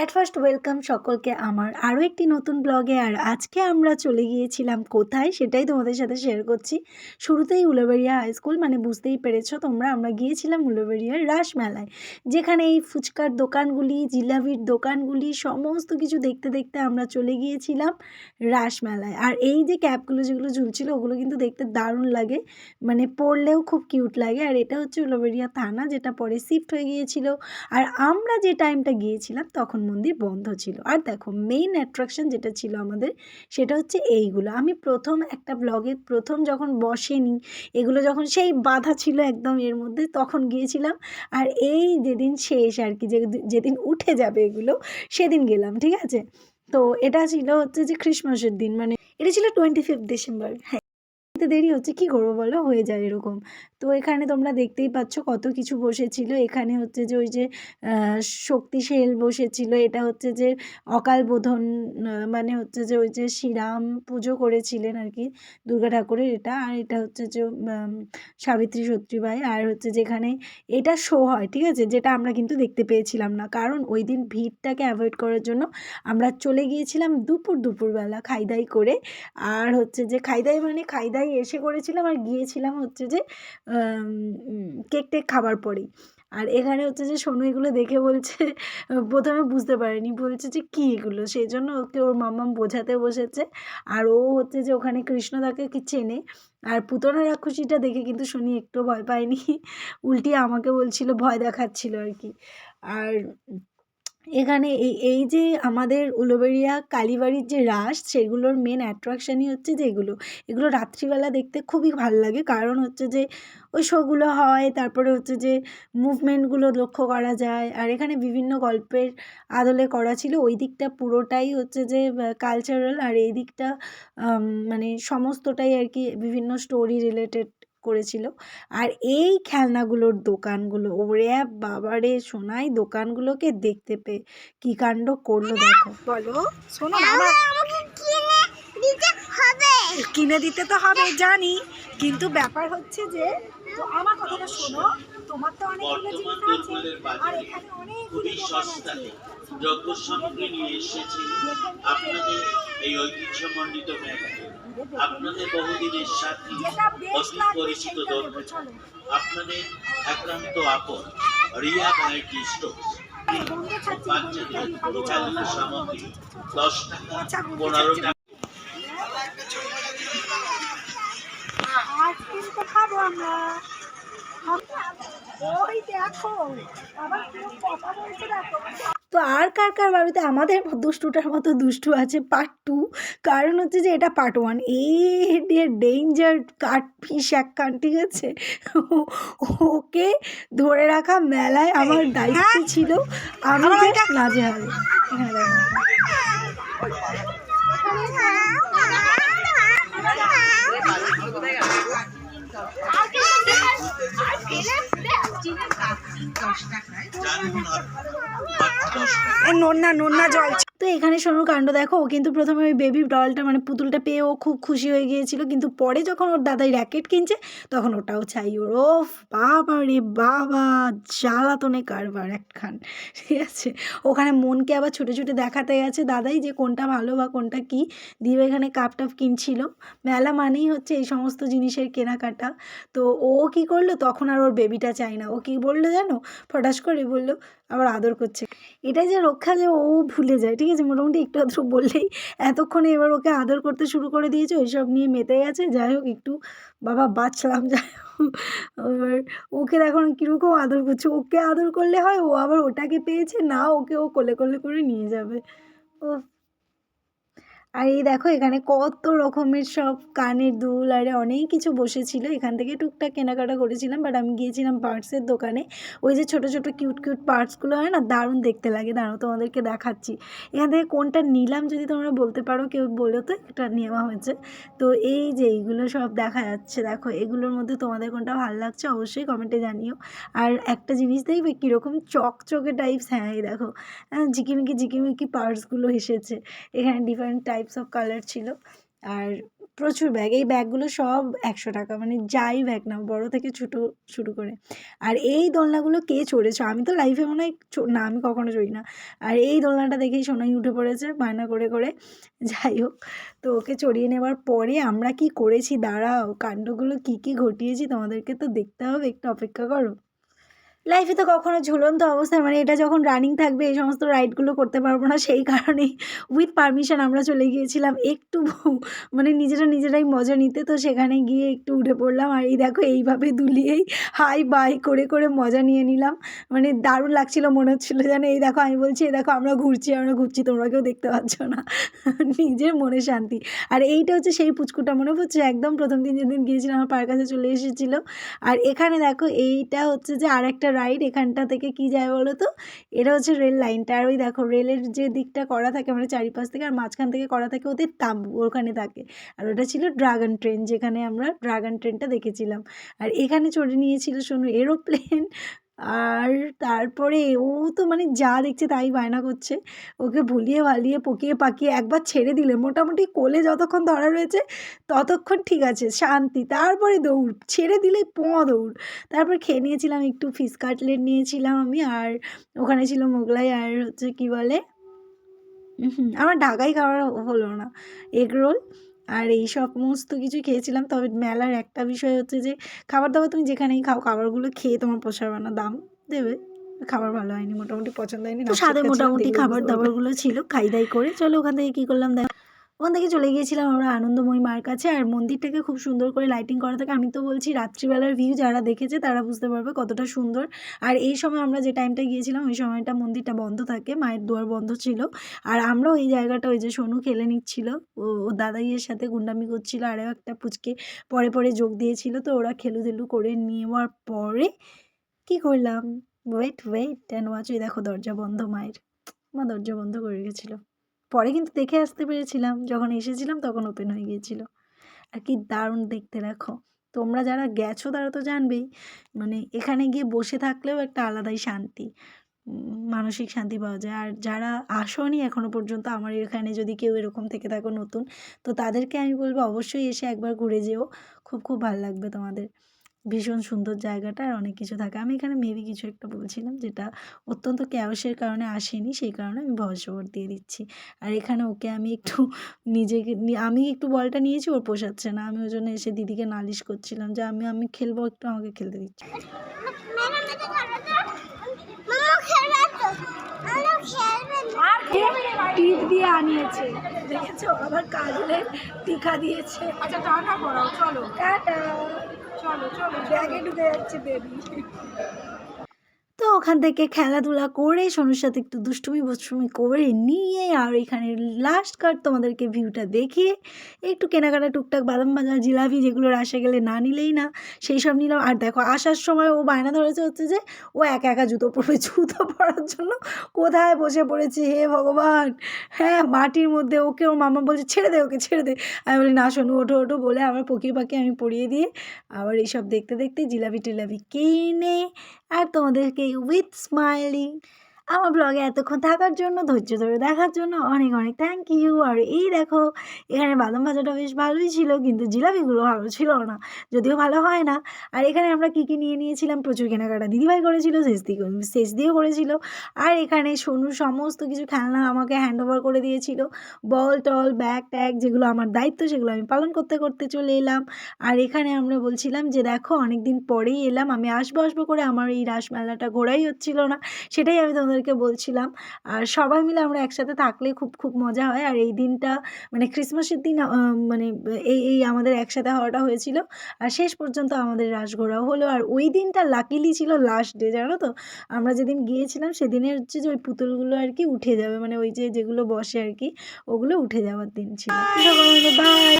At first welcome সকলকে আমার আরও একটি নতুন ব্লগে আর আজকে আমরা চলে গিয়েছিলাম কোথায় সেটাই তোমাদের সাথে শেয়ার করছি। শুরুতেই উলোবেরিয়া হাই স্কুল মানে বুঝতেই পেরেছ তোমরা, আমরা গিয়েছিলাম উলোবেরিয়ার রাসমেলায়, যেখানে এই ফুচকার দোকানগুলি, জিলাপির দোকানগুলি, সমস্ত কিছু দেখতে দেখতে আমরা চলে গিয়েছিলাম রাসমেলায়। আর এই যে ক্যাপগুলো যেগুলো ঝুলছিল, ওগুলো কিন্তু দেখতে দারুণ লাগে মানে পড়লেও খুব কিউট লাগে। আর এটা হচ্ছে উলোবেরিয়া থানা, যেটা পরে শিফট হয়ে গিয়েছিল। আর আমরা যে টাইমটা গিয়েছিলাম, তখন মন্দির বন্ধ ছিল। আর দেখো মেইন অ্যাট্রাকশন যেটা ছিল আমাদের, সেটা হচ্ছে এইগুলো। আমি প্রথম একটা ব্লগে প্রথম যখন বসেনি, এগুলো যখন সেই বাধা ছিল একদম এর মধ্যে, তখন গিয়েছিলাম। আর এই যেদিন শেষ আর কি, যে যেদিন উঠে যাবে এগুলো, সেদিন গেলাম, ঠিক আছে? তো এটা ছিল হচ্ছে যে খ্রিসমাসের দিন মানে এটা ছিল টোয়েন্টি ফিফথ ডিসেম্বর হ্যাঁ দেরি হচ্ছে, কি করব বলো? হয়ে যায় এরকম। তো এখানে তোমরা দেখতেই পাচ্ছ কত কিছু বসেছিল। এখানে হচ্ছে যে ওই যে আহ, শক্তি সেল বসেছিল। এটা হচ্ছে যে অকাল বোধন মানে হচ্ছে যে ওই যে শ্রীরাম পুজো করেছিলেন আর কি দুর্গা ঠাকুরের এটা। আর এটা হচ্ছে যে সাবিত্রী সত্যিবাই। আর হচ্ছে যেখানে এটা শো হয় ঠিক আছে? যেটা আমরা কিন্তু দেখতে পেয়েছিলাম না। কারণ ওই দিন ভিড়টাকে অ্যাভয়েড করার জন্য আমরা চলে গিয়েছিলাম দুপুর দুপুরবেলা খাইদাই করে। আর হচ্ছে যে খাইদাই মানে খাইদাই এসে করেছিলাম আর গিয়েছিলাম হচ্ছে যে কেক টেক খাবার পরেই। আর এখানে হচ্ছে যে সোনু এগুলো দেখে বলছে, প্রথমে বুঝতে পারেনি। বলছে যে কী এগুলো? সেই জন্য ওকে ওর মাম্মাম বোঝাতে বসেছে। আর ও হচ্ছে যে ওখানে কৃষ্ণদাকে কি চেনে। আর পুতনা রাক্ষসীটা দেখে কিন্তু শুনি একটু ভয় পায়নি। উল্টিয়ে আমাকে বলছিল, ভয় দেখাচ্ছিল আর কি। আর এখানে এই এই যে আমাদের উলুবেড়িয়া, কালীবাড়ির যে রাস, সেগুলোর মেন অ্যাট্রাকশানই হচ্ছে যে এগুলো। এগুলো রাত্রিবেলা দেখতে খুবই ভালো লাগে। কারণ হচ্ছে যে ওই শোগুলো হয়, তারপরে হচ্ছে যে মুভমেন্টগুলো লক্ষ্য করা যায়। আর এখানে বিভিন্ন গল্পের আদলে করা ছিল। ওই দিকটা পুরোটাই হচ্ছে যে কালচারাল আর এই দিকটা মানে সমস্তটাই আর কি বিভিন্ন স্টোরি রিলেটেড করেছিল। আর এই খেলনাগুলোর দোকানগুলো ওরে বাবারে সোনাই দোকানগুলোকে দেখতে পেয়ে কি কাণ্ড করল দেখো। বলো শোনো আমাকে কিনে দিতে হবে। কিনে দিতে তো হবে জানি। কিন্তু ব্যাপার হচ্ছে যে তো আমার কথাটা শোনো তোমার তো অনেকগুলো জিনিস আছে আর এখানে অনেকগুলো দোকান আছে। সস্তাতে যজ্ঞ সামগ্রী নিয়ে এসেছি। আপনাদের এই ঐতিহ্যমণ্ডিত মেলায় আপনাদের বহুদিনের সাথী অতি পরিচিত দর্শক আপনাদের একান্ত আপন রিয়া ভ্যারাইটি স্টোর। বাচ্চাদের বন্ধ সামগ্রী দশ টাকা পনেরো টাকা। খাব আমরা। ওই দেখো আবার কথা বলছে দেখো তো আর কার কার বাড়িতে আমাদের দুষ্টুটার মতো দুষ্টু আছে? পার্ট টু কারণ হচ্ছে যে এটা পার্ট ওয়ান এই ডেঞ্জার কাঠ ফিস এক কান ঠিক আছে? ওকে ধরে রাখা মেলায় আমার দায়িত্ব ছিল। আমি just নাজেহাল এখানে নোনা নন্না জল তো এখানে সোনুর কাণ্ড দেখো, ও কিন্তু প্রথমে ওই বেবি ডলটা মানে পুতুলটা পেয়ে ও খুব খুশি হয়ে গিয়েছিল। কিন্তু পরে যখন ওর দাদাই র্যাকেট কিনছে, তখন ওটাও চাই। ওর ও বাবা রে, বাবা, জ্বালাতনে কারবার একখান। ঠিক আছে? ওখানে মনকে আবার ছুটে ছুটে দেখাতে গেছে দাদাই যে কোনটা ভালো বা কোনটা কি। দিয়ে এখানে কাপ টাপ কিনছিল। মেলা মানেই হচ্ছে এই সমস্ত জিনিসের কেনাকাটা। তো ও কি করল? তখন আর ওর বেবিটা চাই না। ও কি বলল জানো? ফটাস করে বলল, আবার আদর করছে। এটাই যে রক্ষা যে ও ভুলে যায়, ঠিক আছে মোটামুটি একটু আধটু বললেই এতক্ষণে এবার ওকে আদর করতে শুরু করে দিয়েছে, ওইসব নিয়ে মেতে গেছে। যাই হোক, একটু বাবা বাঁচলাম, যাই হোক। এবার ওকে এখন কীরকম আদর করছে? ওকে আদর করলে হয় ও আবার ওটাকে পেয়েছে, না ওকে ও কোলে কোলে করে নিয়ে যাবে। ও আর এই দেখো এখানে কত রকমের সব কানের দুল আরে অনেক কিছু বসেছিল। এখান থেকে টুকটাক কেনাকাটা করেছিলাম বাট আমি গিয়েছিলাম পার্টসের দোকানে। ওই যে ছোট ছোট কিউট কিউট পার্টসগুলো হয় না দারুণ দেখতে লাগে। দাঁড়াও তোমাদেরকে দেখাচ্ছি। এখান থেকে কোনটা নিলাম যদি তোমরা বলতে পারো কেউ বলো তো এটা নেওয়া হয়েছে। তো এই যে এইগুলো সব দেখা যাচ্ছে দেখো এগুলোর মধ্যে তোমাদের কোনটা ভালো লাগছে অবশ্যই কমেন্টে জানিও। আর একটা জিনিস দেখবে কীরকম চকচকে টাইপস হ্যাঁ এই দেখো হ্যাঁ, ঝিকিমিকি ঝিকিমিকি পার্টসগুলো এসেছে। এখানে ডিফারেন্ট টাইপস অফ কালার ছিল। আর প্রচুর ব্যাগ এই ব্যাগগুলো সব একশো টাকা মানে যাই ব্যাগ নাও, বড় থেকে ছোটো শুরু করে। আর এই দোলনাগুলো কে চড়েছো? আমি তো লাইফে মনে হয় না, আমি কখনো চড়ি না। আর এই দোলনাটা দেখেই সোনাই উঠে পড়েছে, বায়না করে করে। যাই হোক, তো ওকে চড়িয়ে নেওয়ার পরে আমরা কি করেছি? দাঁড়াও, কাণ্ডগুলো কি কি ঘটিয়েছি? তোমাদেরকে তো দেখতে হবে, একটু অপেক্ষা করো। লাইফে তো কখনো ঝুলন্ত অবস্থায় মানে এটা যখন রানিং থাকবে, এই সমস্ত রাইডগুলো করতে পারব না, সেই কারণেই উইথ পারমিশন আমরা চলে গিয়েছিলাম একটু মানে নিজেরা নিজেরাই মজা নিতে। তো সেখানে গিয়ে একটু উঠে পড়লাম আর এই দেখো, এইভাবে দুলিয়েই হাই বাই করে করে মজা নিয়ে নিলাম। মানে দারুণ লাগছিল, মনে হচ্ছিল যেন এই দেখো, আমি বলছি, এই দেখো, আমরা ঘুরছি আমরা ঘুরছি, তোমরা কেউ দেখতে পাচ্ছ না। নিজের মনে শান্তি। আর এইটা হচ্ছে সেই পুচকুটা, মনে পড়ছে? একদম প্রথম দিন যেদিন গিয়েছিলাম, আমার পায়ের কাছে চলে এসেছিল। আর এখানে দেখো, এইটা হচ্ছে যে আর একটা রাইড এখানটা থেকে কি যায় বলো তো? এটা হচ্ছে রেল লাইনটা আর ওই দেখো রেলের যে দিকটা করা থাকে মানে চারিপাশ থেকে আর মাঝখান থেকে করা থাকে, ওদের তাম্বু ওখানে থাকে। আর ওটা ছিল ড্রাগন ট্রেন যেখানে আমরা ড্রাগন ট্রেনটা দেখেছিলাম। আর এখানে চড়ে নিয়েছিল শোনো এরোপ্লেন আর তারপরে ও তো মানে যা দেখছে তাই বায়না করছে। ওকে ভুলিয়ে ভালিয়ে পকিয়ে পাকিয়ে একবার ছেড়ে দিলে। মোটামুটি কোলে যতক্ষণ ধরা রয়েছে ততক্ষণ ঠিক আছে, শান্তি। তারপরে দৌড়, ছেড়ে দিলে পোঁ দৌড়। তারপর খেয়ে নিয়েছিলাম, একটু ফিশ কাটলেট নিয়েছিলাম আমি আর ওখানে ছিল মোগলাই আর হচ্ছে কি বলে? আমার ঢাকাই খাওয়া হলো না। এগ রোল আর এই সমস্ত কিছু খেয়েছিলাম। তবে মেলার একটা বিষয় হচ্ছে যে খাবার দাবার তুমি যেখানেই খাও খাবারগুলো খেয়ে তোমার পোষাবে না দাম দেবে। খাবার ভালো হয়নি মোটামুটি পছন্দ হয়নি। তো সাথে মোটামুটি খাবার দাবারগুলো ছিল খাই দাই করে। চলো ওখান থেকে কী করলাম দেখ। ওখান থেকে চলে গিয়েছিলাম আমরা আনন্দময়ী মার কাছে। আর মন্দিরটাকে খুব সুন্দর করে লাইটিং করা থাকে। আমি তো বলছি, রাত্রিবেলার ভিউ যারা দেখেছে তারা বুঝতে পারবে কতটা সুন্দর। আর এই সময় আমরা যে টাইমটা গিয়েছিলাম, ওই সময়টা মন্দিরটা বন্ধ থাকে। মায়ের দুয়ার বন্ধ ছিল। আর আমরা ওই জায়গাটা, ওই যে সোনু খেলে নিচ্ছিল। ও দাদাইয়ের সাথে গুন্ডামি করছিল, আরও একটা পুচকে পরে পরে যোগ দিয়েছিল। তো ওরা খেলুদেলু করে নেওয়ার পরে কি করলাম? ওয়েট ওয়েট অ্যান্ড ওয়াচ ওই দেখো, দরজা বন্ধ মায়ের। মা দরজা বন্ধ করে রেখেছিল। পরে কিন্তু দেখে আসতে পেরেছিলাম, যখন এসেছিলাম তখন ওপেন হয়ে গিয়েছিল। আর কি দারুণ দেখতে দেখো। তোমরা যারা গেছো তারা তো জানবেই মানে এখানে গিয়ে বসে থাকলেও একটা আলাদাই শান্তি মানসিক শান্তি পাওয়া যায়। আর যারা আসোনি এখনও পর্যন্ত, আমার এখানে যদি কেউ এরকম থেকে থাকো নতুন, তো তাদেরকে আমি বলব অবশ্যই এসে একবার ঘুরে যেও। খুব খুব ভালো লাগবে তোমাদের। ভীষণ সুন্দর জায়গাটা আর অনেক কিছু থাকে। আমি এখানে মেবি কিছু একটা বলছিলাম যেটা অত্যন্ত ক্যাওসের কারণে আসেনি সেই কারণে আমি ভয়সবর দিয়ে দিচ্ছি। আর এখানে ওকে আমি একটু নিজেকে আমি একটু বলটা নিয়েছি ওর পোষাচ্ছে না। আমি ওই জন্য এসে দিদিকে নালিশ করছিলাম যে আমি আমি খেলব একটু আমাকে খেলতে দিচ্ছি। টিপ দিয়ে আনিয়েছে? দেখেছ? আবার কাজলে টিকা দিয়েছে। আচ্ছা টাটা করাও চলো। টাটা। ব্যাগে ঢুকে যাচ্ছে বেবি ওখান থেকে খেলাধুলা করে সোনুর সাথে একটু দুষ্টুমি বষ্টুমি করে নিয়ে আর এখানে লাস্ট কার তোমাদেরকে ভিউটা দেখিয়ে একটু কেনাকাটা, টুকটাক বাদাম ভাজা জিলাপি যেগুলো রাসে গেলে না নিলেই না, সেই সব নিলাম। আর দেখো, আসার সময় ও বায়না ধরেছে হচ্ছে যে ও একা একা জুতো পরবে। জুতো পরার জন্য কোথায় বসে পড়েছে? হে ভগবান! হ্যাঁ মাটির মধ্যে ওকে, ওর মামা বলছে, ছেড়ে দে ওকে, ছেড়ে দে। আমি বলি, না শোনো ওঠো ওঠো। বলে আমার পকিয়ে পাখি আমি পরিয়ে দিয়ে আবার এইসব দেখতে দেখতে জিলাপি টিলাপি কিনে আর তোমাদেরকে উইথ স্মাইলিং আমার ব্লগে এতক্ষণ থাকার জন্য, ধৈর্য ধরে দেখার জন্য অনেক অনেক থ্যাংক ইউ আর এই দেখো, এখানে বাদাম ভাজাটা বেশ ভালোই ছিল, কিন্তু জিলাপিগুলো ভালো ছিল না, যদিও ভালো হয় না। আর এখানে আমরা কী কী নিয়ে নিয়েছিলাম? প্রচুর কেনাকাটা দিদিভাই করেছিল শেষ দিয়ে শেষ দিয়েও করেছিল। আর এখানে সোনুর সমস্ত কিছু খেলনা আমাকে হ্যান্ড ওভার করে দিয়েছিল। বল টল ব্যাগ ট্যাগ যেগুলো আমার দায়িত্ব, সেগুলো আমি পালন করতে করতে চলে এলাম। আর এখানে আমরা বলছিলাম যে, দেখো অনেক দিন পরেই এলাম, আমি আসব আসব করে আমার এই রাসমেলাটা ঘোরাই হচ্ছিল না। সেটাই আমি তোমাদেরকে বলছিলাম। আর সবাই মিলে আমরা একসাথে থাকলে খুব খুব মজা হয়। আর এই দিনটা মানে ক্রিসমাসের দিন মানে এই এই আমাদের একসাথে হওয়াটা হয়েছিল। আর শেষ পর্যন্ত আমাদের রাস ঘোরাও হলো। আর ওই দিনটা লাকিলি ছিল লাস্ট ডে জানো তো? আমরা যেদিন গিয়েছিলাম সেদিনের হচ্ছে যে ওই পুতুলগুলো আর কি উঠে যাবে। মানে ওই যে যেগুলো বসে আর কি, ওগুলো উঠে যাওয়ার দিন ছিল। বাই